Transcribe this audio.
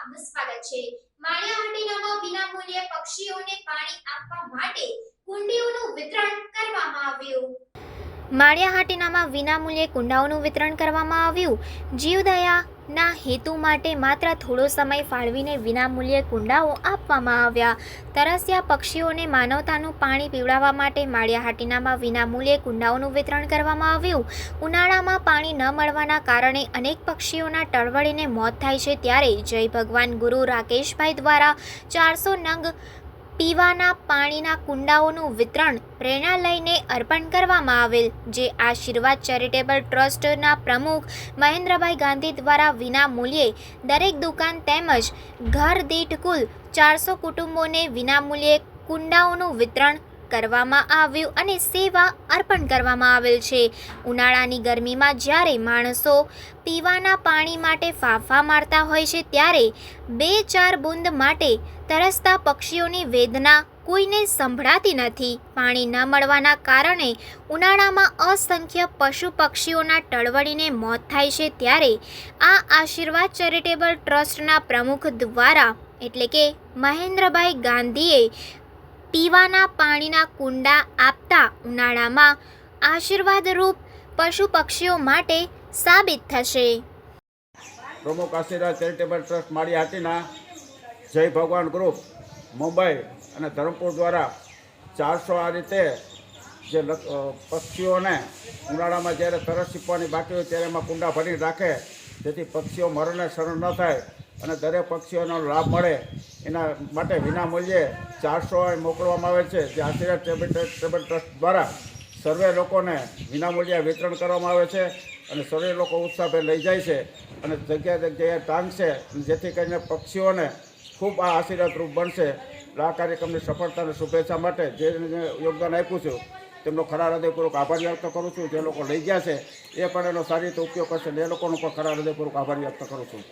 આપનું સ્વાગત છે. માળિયાહાટીનામાં વિના મૂલ્યે પક્ષીઓને પાણી આપવા માટે કુંડીઓનું વિતરણ કરવામાં આવ્યું. માળિયાહાટીનામાં વિનામૂલ્યે કુંડાઓનું વિતરણ કરવામાં આવ્યું. જીવદયા જીવદયાના હેતુ માટે માત્ર થોડો સમય ફાળવીને વિનામૂલ્યે કુંડાઓ આપવામાં આવ્યા. તરસ્યા પક્ષીઓને માનવતાનું પાણી પીવડાવવા માટે માળિયાહાટીનામાં વિનામૂલ્યે કુંડાઓનું વિતરણ કરવામાં આવ્યું. ઉનાળામાં પાણી ન મળવાના કારણે અનેક પક્ષીઓના ટળવળીને મોત થાય છે ત્યારે જય ભગવાન ગુરુ રાકેશભાઈ દ્વારા ચારસો નંગ પીવાના પાણીના કુંડાઓનું વિતરણ પ્રેરણા લઈને અર્પણ કરવામાં આવેલ, જે આશીર્વાદ ચેરિટેબલ ટ્રસ્ટના પ્રમુખ મહેન્દ્રભાઈ ગાંધી દ્વારા વિના મૂલ્યે દરેક દુકાન તેમજ ઘર દીઠ કુલ ચારસો કુટુંબોને વિનામૂલ્યે કુંડાઓનું વિતરણ કરવામાં આવ્યું અને સેવા અર્પણ કરવામાં આવેલ છે. ઉનાળાની ગરમીમાં જ્યારે માણસો પીવાના પાણી માટે ફાંફા મારતા હોય છે, ત્યારે બે ચાર બૂંદ માટે તરસતા પક્ષીઓની વેદના કોઈને સંભળાતી નથી. પાણી ન મળવાના કારણે ઉનાળામાં અસંખ્ય પશુ પક્ષીઓના ટળવળીને મોત થાય છે, ત્યારે આ આશીર્વાદ ચેરિટેબલ ટ્રસ્ટના પ્રમુખ દ્વારા, એટલે કે મહેન્દ્રભાઈ ગાંધીએ પીવાના પાણીના કુંડા આપતા ઉનાળામાં આશીર્વાદરૂપ પશુ પક્ષીઓ માટે સાબિત થશે. પ્રમુખ આશીર્વાદ ચેરિટેબલ ટ્રસ્ટ માળી હાટીના જય ભગવાન ગ્રુપ મુંબઈ અને ધરમપુર દ્વારા ચારસો આ રીતે જે પક્ષીઓને ઉનાળામાં જ્યારે તરસ છીપવાની બાકી હોય ત્યારે એમાં કુંડા ભરી રાખે, જેથી પક્ષીઓ મરણને શરણ ન થાય અને દરેક પક્ષીઓનો લાભ મળે. એના માટે વિનામૂલ્યે ચારસો મોકલવામાં આવે છે. જે આશીર્વાદ ટેબલ ટ્રસ્ટ દ્વારા સર્વે લોકોને વિનામૂલ્યે વિતરણ કરવામાં આવે છે અને સર્વે લોકો ઉત્સાહભેર લઈ જાય છે અને જગ્યાએ જગ્યાએ ટાંગશે જેથી કરીને પક્ષીઓને ખૂબ આ આશીર્વાદરૂપ બનશે. આ કાર્યક્રમની સફળતા અને શુભેચ્છા માટે જે યોગદાન આપ્યું છું, તેમનો ખરા હૃદયપૂર્વક આભાર વ્યક્ત કરું છું. જે લોકો લઈ ગયા છે, એ પણ એનો સારી રીતે ઉપયોગ કરશે અને એ લોકોનો પણ ખરા હૃદયપૂર્વક આભાર વ્યક્ત કરું છું.